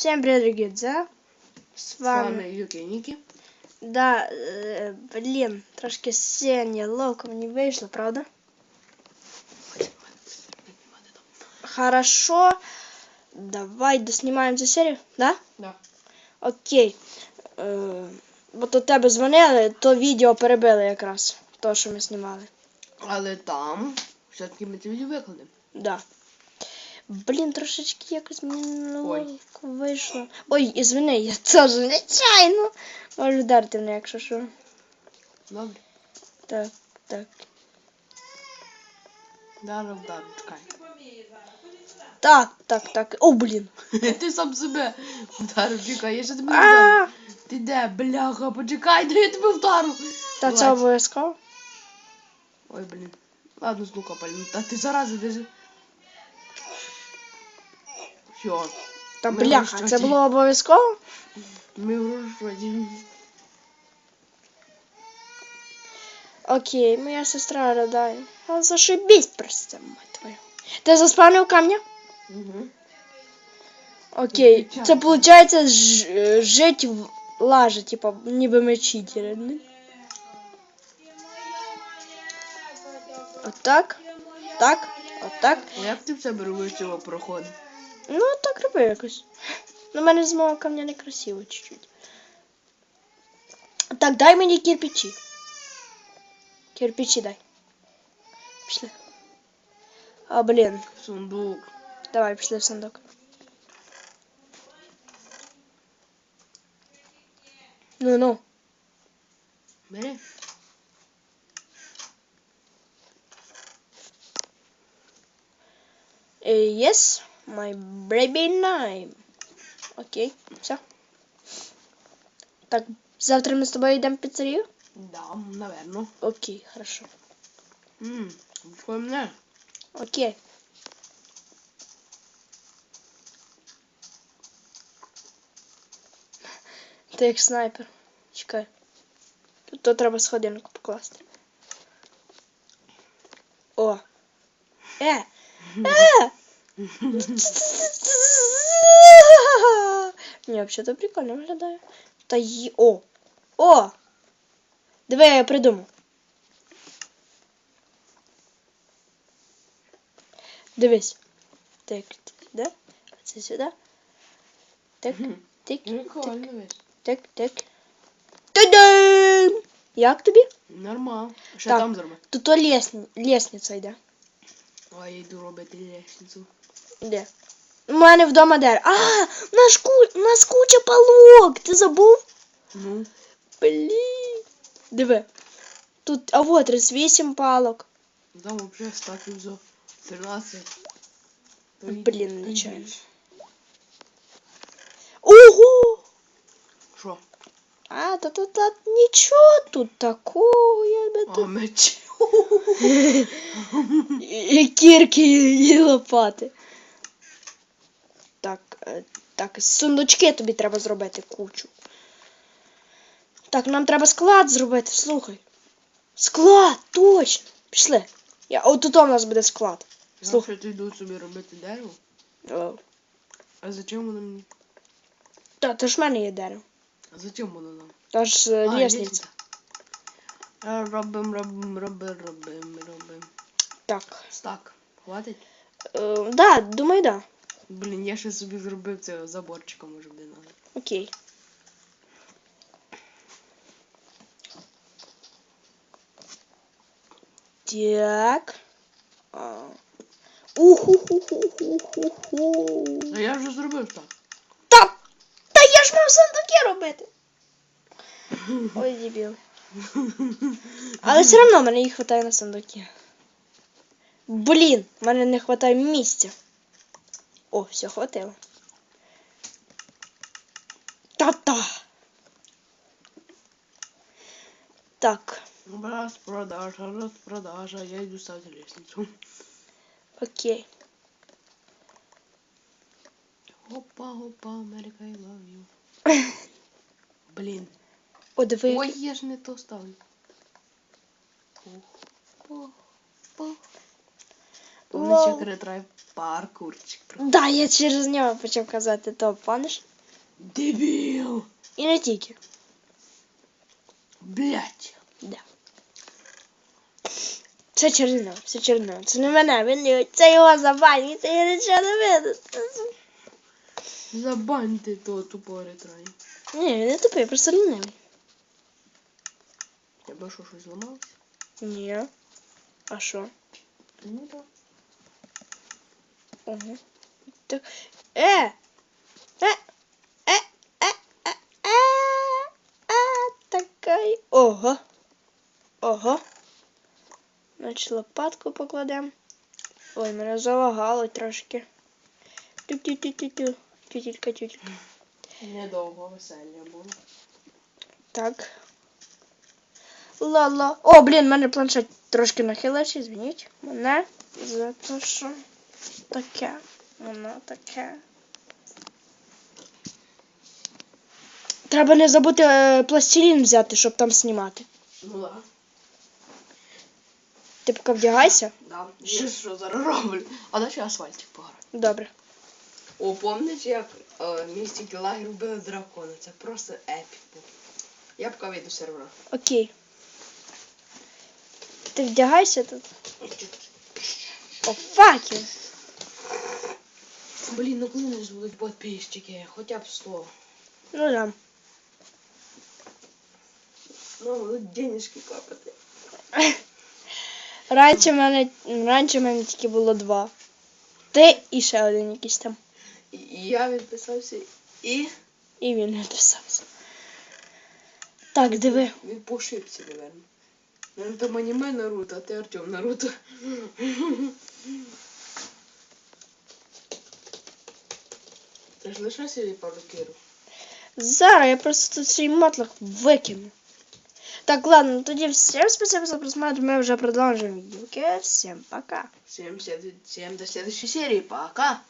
Всем привет, дорогие друзья. С З вами... вами Юкі Нікі. Да, э, блин, трошки сеня ловком не вышло, правда? Хорошо. Давай доснимаем цю серію, да? Да. Окей. Е, бо до тебе дзвонили, то відео перебили якраз. То, що ми знімали. Але там все-таки ми це відео викладемо. Да. Блін, трошечки якось мені неловко вийшло. Ой, ізвини, я теж нечайно. Можу вдарити мене, якщо що. Добре? Так, так. Зараз вдарю, чекай. Так, так, так. О, блін. Ти сам себе вдарив, чекай, я ще тебе не вдарю. Ти де, бляха, почекай, де я тебе вдарю. Та це обов'язково. Ой, блін. Ладно, з лука пальну. Та ти зараза, держи. Все, Та Ми бляха, це було обов'язково? ми в. Окей, моя сестра ридає. А зашибись просто, мать твою. Ти заспавнив камня? Угу. Окей. Це виходить ж, жить в лаже, типа, ніби ми читери. не? Отак. Так. Отак. Як ти в себе робиш цього проходу? Ну, так роби якось. Ну, в мене з мого камня не красиво чуть-чуть. Так, дай мені кирпичі. Кирпичі дай. Пішли. А, блін. Сундук. Давай, пішли в сундук. Ну, ну. Бери. Э, Yes, My baby name. Окей, все. Так, завтра мы с тобой идем в пиццерию? Да, наверно. Окей, хорошо. Ммм, мене? Окей. Ти як снайпер. Чекай. Тут то треба сходинку покласти. О. Е! Е! Ні, взагалі прикольно виглядає. Та й... О! О! Диви, я придумав. Дивись. Так, да? Це сюди. Так, тик, так, так. Та-дам! Як тобі? Нормально. Що там зроби? Тут лесні... йде. А я йду робити лестницю. Де? У мене вдома де. А, у нас, ку... нас куча палок. Ти забув? Ну, Блін. Диви. Тут, а вот 38 палок. там взагалі статів за 13. То й- Блін, нечайно. Ого! Що? А, та тут нічого тут такого, я би А, меч. І кірки і лопати. Так, е, так, сундучки тобі треба зробити кучу. Так, нам треба склад зробити, слухай. Склад, точно. Пішли. Я, от тут у нас буде склад. Слухай. Ти йду собі робити дерево. О, А зачем воно мені? Та, то ж в мене є дерево. А зачем воно нам? Та ж е, лісниця. А, Робим, робим, робим, робим, робим. Так. Стак. Хватить? Е, да, думаю, да. Блін, я ще собі зробив це заборчиком, може буде надо. Окей. Так. Уху-ху-ху-ху-ху-ху. А я вже зробив так. Та, та я ж мав сундуки робити. Ой, дебіл. Але все одно мене їх хватає на сундуки. Блін, мене не хватає місця. О, все, хватило. Та-та. Так, Розпродажа, розпродажа. Я йду ставити лестницю. окей. Опа, опа, Америка, I love you. Блін. О, диви. Ой, я ж не то ставлю. Пух, пух, пух. Вони Лол. ще ретрай паркурчик. Да, я через нього почав казати, то пам'ятаєш? Дебіл! І не тільки. Блять! Да. Це через нього, все через нього. Це не мене, він не- це його забані, це я нічого не видно. Забаньте того тупого ретрай. Ні, він не тупий, просто лінивий. Тебе що, щось зламалося? Ні. А що? Ну так. Ого. Так. Е! Е! Е! Е! Е! Е! Е! Такий. Ого. Ого. Значить, лопатку покладемо. Ой, мене залагало трошки. Тю-тю-тю-тю-тю. Тютілька, тютілька. Недовго веселля було. Так. Ла-ла. О, блін, в мене планшет трошки нахилився, звініть. Мене за те, що таке. Воно таке. Треба не забути е, пластилін взяти, щоб там знімати. Ну да. Ти поки вдягайся. Да. Я що зараз роблю? А далі асфальтик пограю. Добре. О, помните, як е, містики лагер вбили дракона? Це просто епік був. Я поки вийду з сервера. Окей. Ти вдягайся тут. О, фак you. Блін, ну коли не будуть подписчики, хоча б 100. Ну да. Ну, будуть денежки капати. Раніше мене, раніше мене тільки було два. Ти і ще один якийсь там. І, я відписався і І він написався. Так, диви. він по ошибці, наверное. Наверное, там аніме Наруто, а ти Артем Наруто. Ти ж лише собі пару кіру. Зараз я просто тут свій мотлох викину. Так, ладно, тоді всем спасибо за просмотр. Мы уже продолжим видео. Окей, всем пока. Всем, след... Всем до следующей серии. Пока.